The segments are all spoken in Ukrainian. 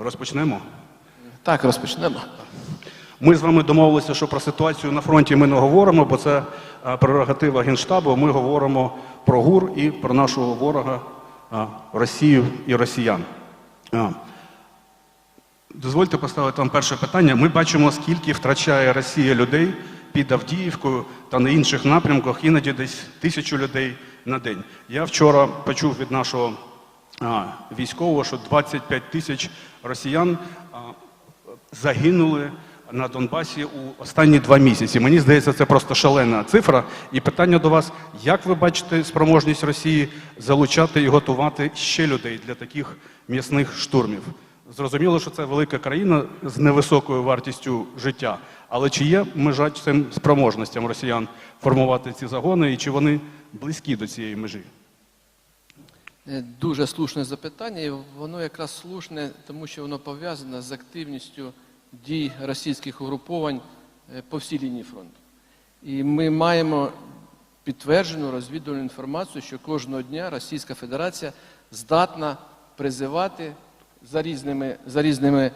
Розпочнемо. Так, розпочнемо. Ми з вами домовилися, що про ситуацію на фронті ми не говоримо, бо це е, прерогатива Генштабу. Ми говоримо про ГУР і про нашого ворога е, Росію і росіян. Е, Дозвольте поставити вам перше питання. Ми бачимо, скільки втрачає Росія людей під Авдіївкою та на інших напрямках, іноді десь тисячу людей на день. Я вчора почув від нашого військового, що 25 тисяч росіян загинули на Донбасі у останні два місяці. Мені здається, це просто шалена цифра. І питання до вас: як ви бачите спроможність Росії залучати і готувати ще людей для таких м'ясних штурмів? Зрозуміло, що це велика країна з невисокою вартістю життя. Але чи є межа цим спроможностям росіян формувати ці загони, і чи вони близькі до цієї межі? Е, Дуже слушне запитання, і воно якраз слушне, тому що воно пов'язане з активністю дій російських угруповань е, по всій лінії фронту. І ми маємо підтверджену розвідувальну інформацію, що кожного дня Російська Федерація здатна призивати за різними, за різними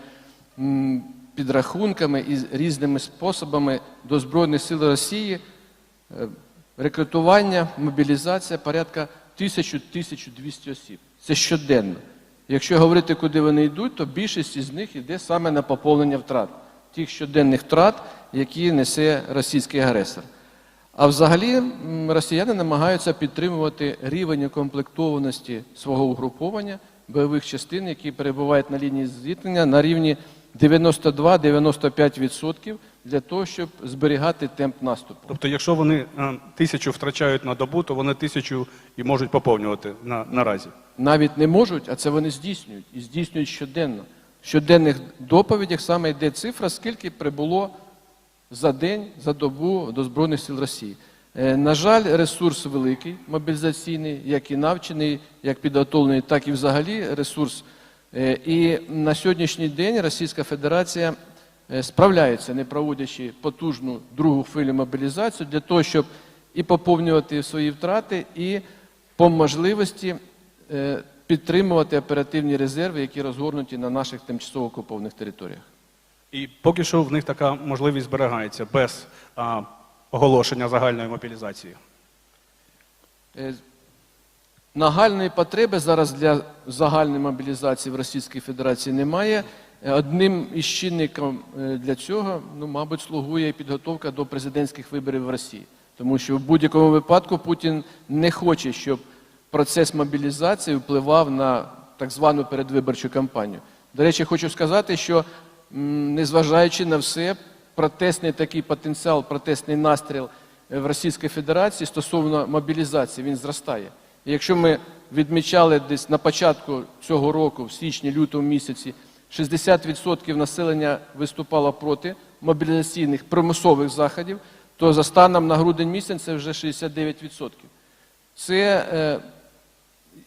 підрахунками і різними способами до Збройних сил Росії е, рекрутування, мобілізація порядка 1000-1200 осіб. Це щоденно. Якщо говорити, куди вони йдуть, то більшість із них йде саме на поповнення втрат, тих щоденних втрат, які несе російський агресор. А взагалі росіяни намагаються підтримувати рівень укомплектованості свого угруповання бойових частин, які перебувають на лінії зіткнення на рівні 92-95% для того, щоб зберігати темп наступу. Тобто, якщо вони е, тисячу втрачають на добу, то вони тисячу і можуть поповнювати на, наразі. навіть не можуть, а це вони здійснюють і здійснюють щоденно. В щоденних доповідях саме йде цифра, скільки прибуло за день, за добу до Збройних сил Росії. Е, На жаль, ресурс великий, мобілізаційний, як і навчений, як підготовлений, так і взагалі ресурс. Е, І на сьогоднішній день Російська Федерація е, справляється, не проводячи потужну другу хвилю мобілізацію, для того, щоб і поповнювати свої втрати, і по можливості е, підтримувати оперативні резерви, які розгорнуті на наших тимчасово окупованих територіях. І поки що в них така можливість зберігається без а, оголошення загальної мобілізації. Е, Нагальної потреби зараз для загальної мобілізації в Російській Федерації немає. Одним із чинником е, для цього, ну, мабуть, слугує підготовка до президентських виборів в Росії. Тому що в будь-якому випадку Путін не хоче, щоб процес мобілізації впливав на так звану передвиборчу кампанію. До речі, хочу сказати, що незважаючи на все, протестний такий потенціал, протестний настріл е, в Російській Федерації стосовно мобілізації, він зростає. І якщо ми відмічали десь на початку цього року, в січні-лютому місяці, 60% населення виступало проти мобілізаційних примусових заходів, то за станом на грудень місяць це вже 69%. Це е,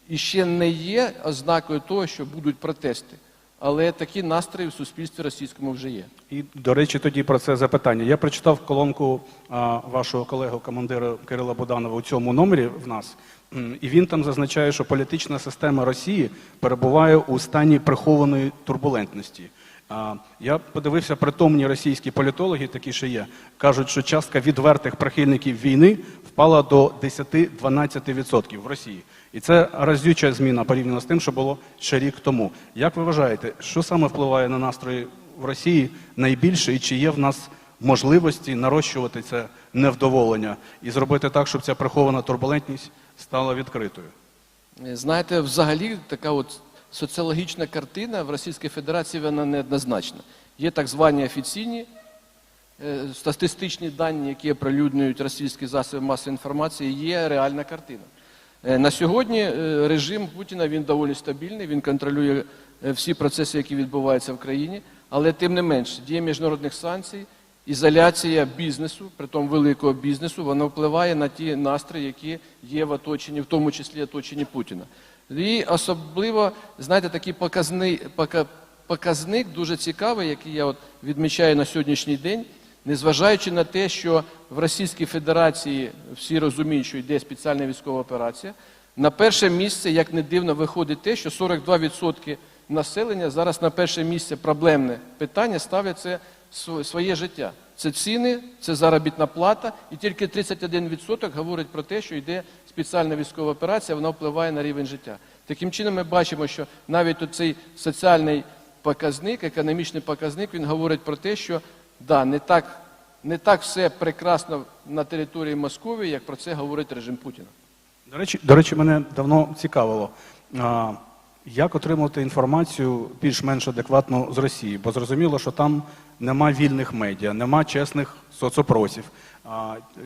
іще не є ознакою того, що будуть протести, але такі настрої в суспільстві російському вже є. І, до речі, тоді про це запитання. Я прочитав колонку а, вашого колегу командира Кирила Буданова у цьому номері в нас, і він там зазначає, що політична система Росії перебуває у стані прихованої турбулентності. Я подивився притомні російські політологи, такі ще є, кажуть, що частка відвертих прихильників війни впала до 10-12% в Росії. І це разюча зміна порівняно з тим, що було ще рік тому. Як ви вважаєте, що саме впливає на настрої в Росії найбільше, і чи є в нас можливості нарощувати це невдоволення і зробити так, щоб ця прихована турбулентність стала відкритою? Знаєте, взагалі така от соціологічна картина в Російській Федерації вона неоднозначна. Є так звані офіційні е, статистичні дані, які оприлюднюють російські засоби масової інформації, є реальна картина. Е, На сьогодні е, режим Путіна він доволі стабільний, він контролює всі процеси, які відбуваються в країні, але тим не менш дія міжнародних санкцій, ізоляція бізнесу, притом великого бізнесу, вона впливає на ті настрої, які є в оточенні, в тому числі оточенні Путіна. І особливо, знаєте, такий показний, пока- показник дуже цікавий, який я от відмічаю на сьогоднішній день, незважаючи на те, що в Російській Федерації всі розуміють, що йде спеціальна військова операція, на перше місце, як не дивно, виходить те, що 42% населення зараз на перше місце проблемне питання св- своє життя. Це ціни, це заробітна плата, і тільки 31% говорить про те, що йде спеціальна військова операція, вона впливає на рівень життя. Таким чином, ми бачимо, що навіть цей соціальний показник, економічний показник, він говорить про те, що да, не так, не так все прекрасно на території Московії, як про це говорить режим Путіна. До речі, до речі, мене давно цікавило, а, як отримати інформацію більш-менш адекватну з Росії, бо зрозуміло, що там нема вільних медіа, нема чесних соцопросів.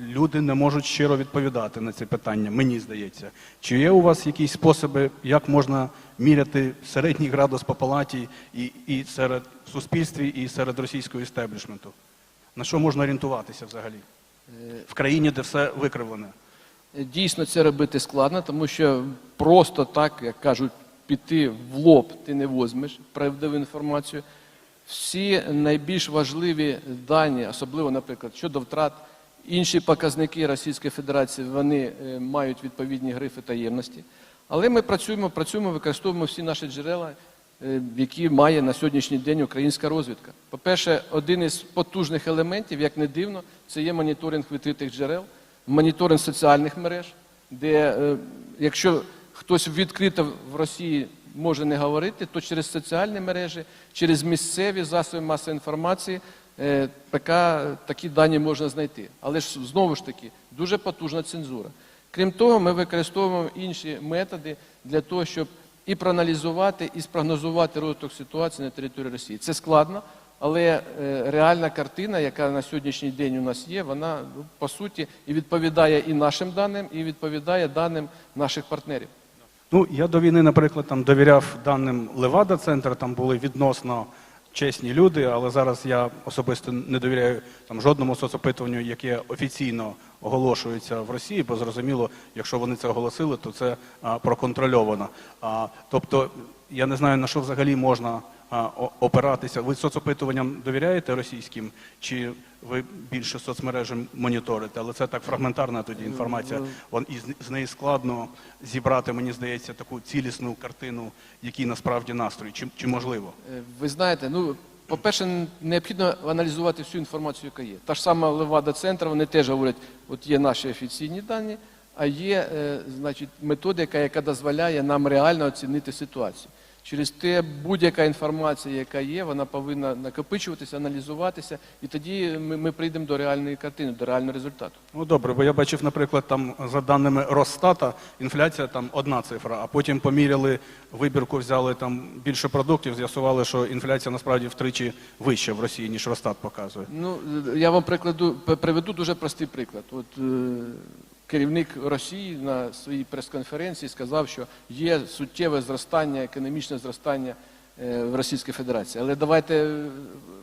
Люди не можуть щиро відповідати на ці питання, мені здається. Чи є у вас якісь способи, як можна міряти середній градус по палаті і, і серед суспільстві, і серед російського істеблішменту? На що можна орієнтуватися взагалі? В країні, де все викривлене. Дійсно, це робити складно, тому що просто так, як кажуть, піти в лоб ти не возьмеш правдиву інформацію. Всі найбільш важливі дані, особливо, наприклад, щодо втрат, інші показники Російської Федерації, вони е, мають відповідні грифи таємності. Але ми працюємо, працюємо, використовуємо всі наші джерела, е, які має на сьогоднішній день українська розвідка. По-перше, один із потужних елементів, як не дивно, це є моніторинг відкритих джерел, моніторинг соціальних мереж, де е, якщо хтось відкрито в Росії може не говорити, то через соціальні мережі, через місцеві засоби масової інформації е, така, такі дані можна знайти. Але ж знову ж таки дуже потужна цензура. Крім того, ми використовуємо інші методи для того, щоб і проаналізувати, і спрогнозувати розвиток ситуації на території Росії. Це складно, але е, реальна картина, яка на сьогоднішній день у нас є, вона ну, по суті і відповідає і нашим даним, і відповідає даним наших партнерів. Ну, я до війни, наприклад, там довіряв даним Левада центр, там були відносно чесні люди, але зараз я особисто не довіряю там жодному соцопитуванню, яке офіційно оголошується в Росії, бо зрозуміло, якщо вони це оголосили, то це а, проконтрольовано. А, тобто, я не знаю на що взагалі можна опиратися. Ви соцопитуванням довіряєте російським, чи ви більше соцмережі моніторите? Але це так фрагментарна тоді інформація. Вон і з- неї складно зібрати, мені здається, таку цілісну картину, який насправді настрій, чи, чи можливо? Е, Ви знаєте, ну, по-перше, необхідно аналізувати всю інформацію, яка є. Та ж сама Левада Центр, вони теж говорять, от є наші офіційні дані, а є е, значить, методика, яка дозволяє нам реально оцінити ситуацію. Через те будь-яка інформація, яка є, вона повинна накопичуватися, аналізуватися, і тоді ми, ми прийдемо до реальної картини, до реального результату. Ну добре, бо я бачив, наприклад, там за даними Росстата, інфляція там одна цифра, а потім поміряли вибірку, взяли там більше продуктів, з'ясували, що інфляція насправді втричі вища в Росії, ніж Росстат показує. Ну, я вам прикладу, приведу дуже простий приклад. От е, керівник Росії на своїй прес-конференції сказав, що є суттєве зростання, економічне зростання е, в Російській Федерації. Але давайте е,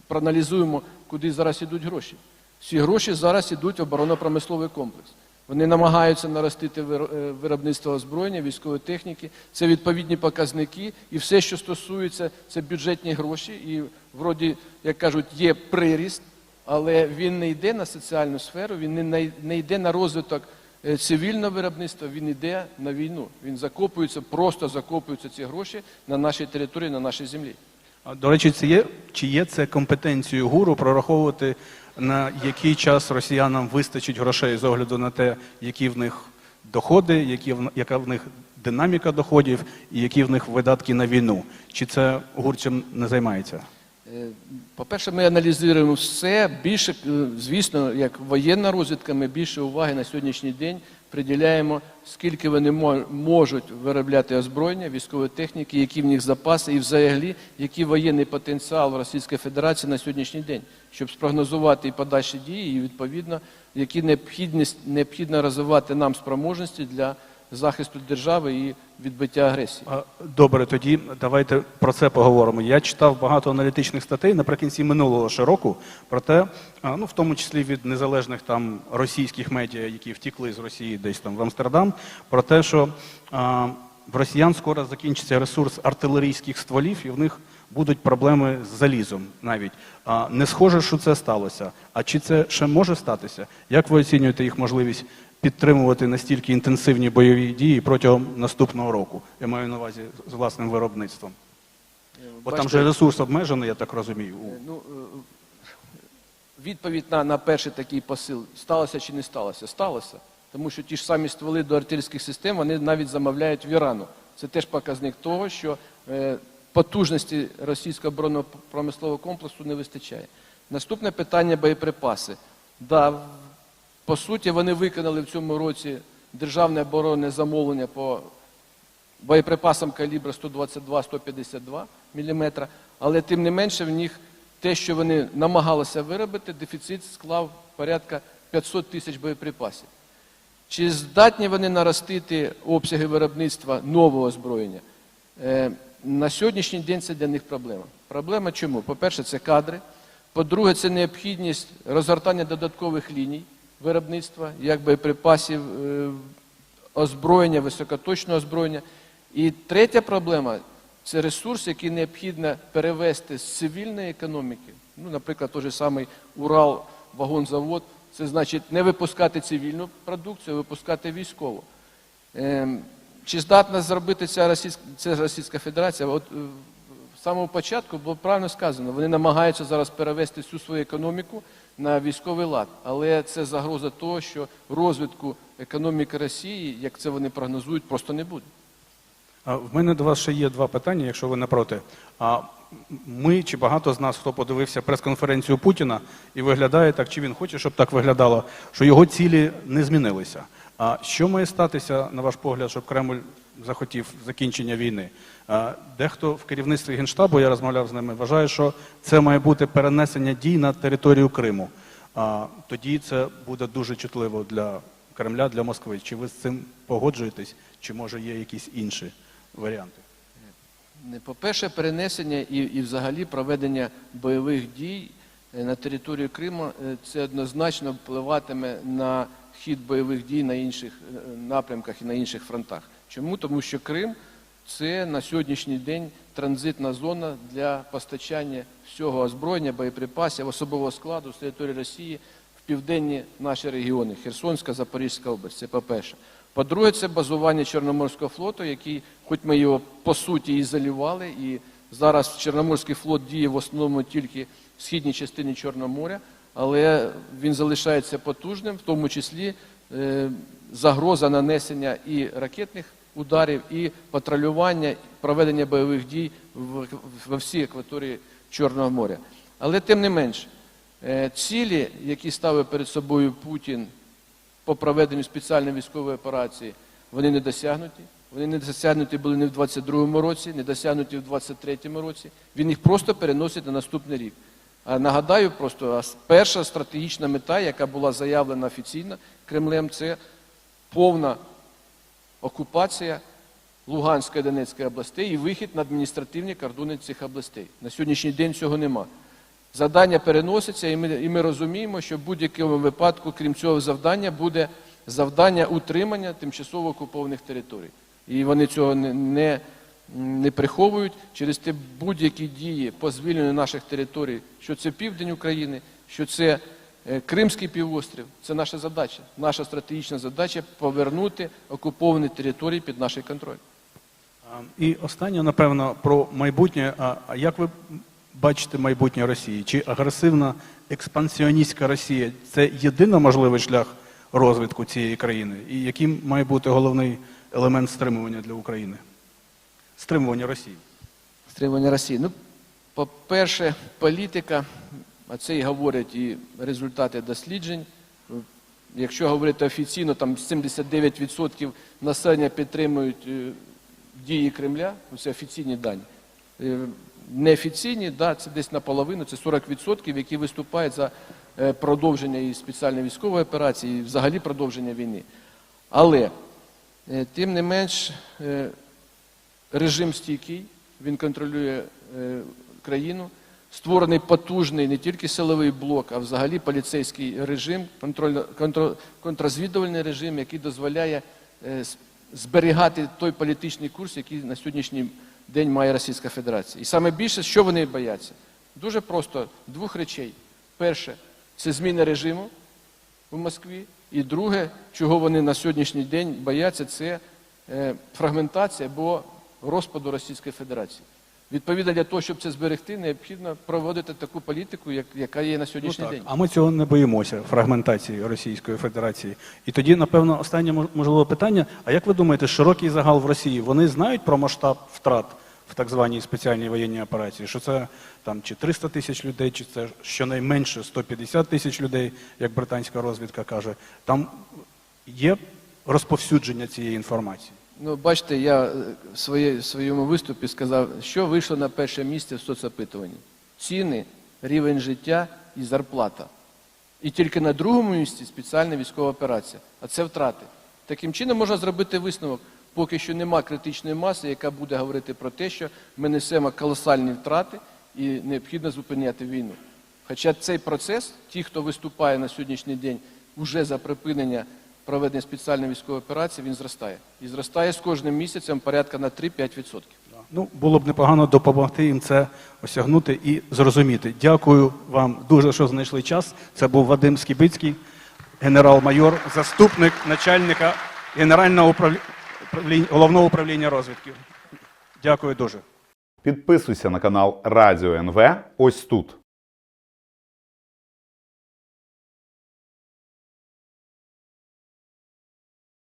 проаналізуємо, куди зараз ідуть гроші. Всі гроші зараз ідуть в оборонно-промисловий комплекс. Вони намагаються наростити е, виробництво озброєння, військової техніки. Це відповідні показники, і все, що стосується, це бюджетні гроші. І вроді, як кажуть, є приріст, але він не йде на соціальну сферу, він не, йде на розвиток цивільного виробництва, він йде на війну. Він закопується, просто закопуються ці гроші на нашій території, на нашій землі. А, До речі, це є, чи є це компетенцією гуру прораховувати, на який час росіянам вистачить грошей з огляду на те, які в них доходи, які в, яка в них динаміка доходів і які в них видатки на війну? Чи це гурцем не займається? Е, По-перше, ми аналізуємо все більше, е, звісно, як воєнна розвідка, ми більше уваги на сьогоднішній день приділяємо, скільки вони мо- можуть виробляти озброєння, військової техніки, які в них запаси, і взагалі, який воєнний потенціал в Російській Федерації на сьогоднішній день, щоб спрогнозувати і подальші дії, і відповідно, які необхідність необхідно розвивати нам спроможності для захисту держави і відбиття агресії. Добре, тоді давайте про це поговоримо. Я читав багато аналітичних статей наприкінці минулого ще року про те, ну в тому числі від незалежних там російських медіа, які втікли з Росії десь там в Амстердам, про те, що а, в росіян скоро закінчиться ресурс артилерійських стволів, і в них будуть проблеми з залізом навіть. А, не схоже, що це сталося. А чи це ще може статися? Як ви оцінюєте їх можливість підтримувати настільки інтенсивні бойові дії протягом наступного року? Я маю на увазі з власним виробництвом. Бо там Бачите, же ресурс обмежений, я так розумію. Е, Ну, е, відповідь на, на перший такий посил сталося чи не сталося? Сталося. Тому що ті ж самі стволи до артилерійських систем вони навіть замовляють в Ірану. Це теж показник того, що е, потужності російського оборонного промислового комплексу не вистачає. Наступне питання боєприпаси. Да, по суті, вони виконали в цьому році державне оборонне замовлення по боєприпасам калібру 122-152 мм, але тим не менше в них те, що вони намагалися виробити, дефіцит склав порядка 500 тисяч боєприпасів. Чи здатні вони наростити обсяги виробництва нового озброєння? Е, На сьогоднішній день це для них проблема. Проблема чому? По-перше, це кадри. По-друге, це необхідність розгортання додаткових ліній виробництва, як боєприпасів, е, озброєння, високоточного озброєння. І третя проблема це ресурс, який необхідно перевести з цивільної економіки. Ну, наприклад, той же самий Урал, вагонзавод. Це значить не випускати цивільну продукцію, а випускати військову. Ем, Чи здатна зробити ця Російська, це Російська Федерація? От е, самого початку було правильно сказано, вони намагаються зараз перевести всю свою економіку на військовий лад. Але це загроза того, що розвитку економіки Росії, як це вони прогнозують, просто не буде. В мене до вас ще є два питання, якщо ви не проти. А ми чи багато з нас, хто подивився прес-конференцію Путіна, і виглядає так, чи він хоче, щоб так виглядало, що його цілі не змінилися. А що має статися, на ваш погляд, щоб Кремль захотів закінчення війни? Дехто в керівництві Генштабу, я розмовляв з ними, вважає, що це має бути перенесення дій на територію Криму. Тоді це буде дуже чутливо для Кремля, для Москви. Чи ви з цим погоджуєтесь, чи може є якісь інші варіанти? По-перше, перенесення і, і взагалі проведення бойових дій е, на територію Криму е, це однозначно впливатиме на хід бойових дій на інших е, напрямках і на інших фронтах. Чому? Тому що Крим це на сьогоднішній день транзитна зона для постачання всього озброєння, боєприпасів, особового складу з території Росії в південні наші регіони Херсонська, Запорізька область. Це по-перше. По-друге, це базування Чорноморського флоту, який, хоч ми його по суті ізолювали, і зараз Чорноморський флот діє в основному тільки в східній частині Чорного моря, але він залишається потужним, в тому числі е, загроза нанесення і ракетних ударів, і патрулювання, проведення бойових дій во всій акваторії Чорного моря. Але тим не менш, е, цілі, які ставив перед собою Путін по проведенню спеціальної військової операції, вони не досягнуті. Вони не досягнуті були не в 22-му році, не досягнуті в 23-му році. Він їх просто переносить на наступний рік. А нагадаю, просто перша стратегічна мета, яка була заявлена офіційно Кремлем, це повна окупація Луганської Донецької областей і вихід на адміністративні кордони цих областей. На сьогоднішній день цього нема. Завдання переноситься, і ми, і ми розуміємо, що в будь-якому випадку, крім цього завдання, буде завдання утримання тимчасово окупованих територій. І вони цього не, не, не приховують через те будь-які дії по звільненню наших територій, що це південь України, що це Кримський півострів. Це наша задача. Наша стратегічна задача повернути окуповані території під наш контроль. І останнє, напевно, про майбутнє. А а як ви бачите майбутнє Росії? Чи агресивна експансіоністська Росія це єдиний можливий шлях розвитку цієї країни? І яким має бути головний елемент стримування для України? Стримування Росії. Стримування Росії. Ну, по-перше, політика, а це і говорять і результати досліджень. Якщо говорити офіційно, там 79% населення підтримують е, дії Кремля, це офіційні дані. Е, Неофіційні, да, це десь наполовину, це 40%, які виступають за е, продовження і спеціальної військової операції, і взагалі продовження війни. Але, тим не менш, режим стійкий, він контролює країну. Створений потужний не тільки силовий блок, а взагалі поліцейський режим, контрольно- контро- режим, який дозволяє е, зберігати той політичний курс, який на сьогоднішній день має Російська Федерація. І саме більше, що вони бояться? Дуже просто двох речей. Перше це зміна режиму в Москві. І друге, чого вони на сьогоднішній день бояться, це е, фрагментація або розпаду Російської Федерації. Відповідно, для того, щоб це зберегти, необхідно проводити таку політику, як, яка є на Ну, сьогоднішній так. день. А ми цього не боїмося фрагментації Російської Федерації. І тоді, напевно, останнє мож- можливе питання: а як ви думаєте, широкий загал в Росії вони знають про масштаб втрат в так званій спеціальній воєнній операції? Що це там чи 300 тисяч людей, чи це щонайменше 150 тисяч людей, як британська розвідка каже? Там є розповсюдження цієї інформації. Ну, бачите, я е, в, своє, в своєму виступі сказав, що вийшло на перше місце в соцопитуванні. Ціни, рівень життя і зарплата. І тільки на другому місці спеціальна військова операція. А це втрати. Таким чином можна зробити висновок. Поки що нема критичної маси, яка буде говорити про те, що ми несемо колосальні втрати і необхідно зупиняти війну. Хоча цей процес, ті, хто виступає на сьогоднішній день уже за припинення проведення спеціальної військової операції, він зростає. І зростає з кожним місяцем порядка на 3-5%. Ну, було б непогано допомогти їм це осягнути і зрозуміти. Дякую вам дуже, що знайшли час. Це був Вадим Скібицький, генерал-майор, заступник начальника Генерального управління, головного управління розвідки. Дякую дуже. Підписуйся на канал Радіо НВ ось тут.